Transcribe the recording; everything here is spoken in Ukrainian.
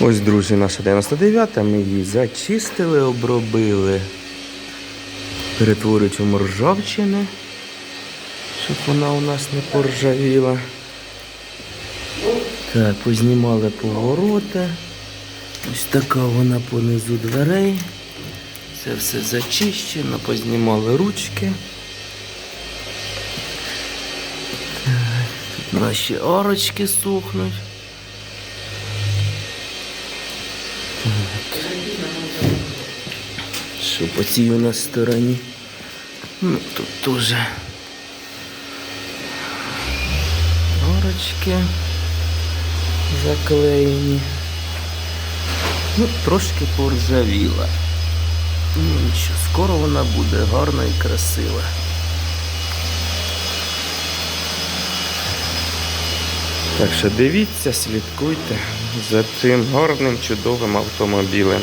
Ось, друзі, наша 99-та. Ми її зачистили, обробили. Перетворюють у ржавчини, щоб вона у нас не поржавіла. Так, познімали повороти. Ось така вона понизу дверей. Це все зачищено, познімали ручки. Наші арочки сухнуть. Що по цій у нас стороні? Ну, тут теж арочки заклеєні. Ну, трошки поржавіла. Ну нічого, скоро вона буде гарна і красива. Так що дивіться, слідкуйте за цим гарним чудовим автомобілем.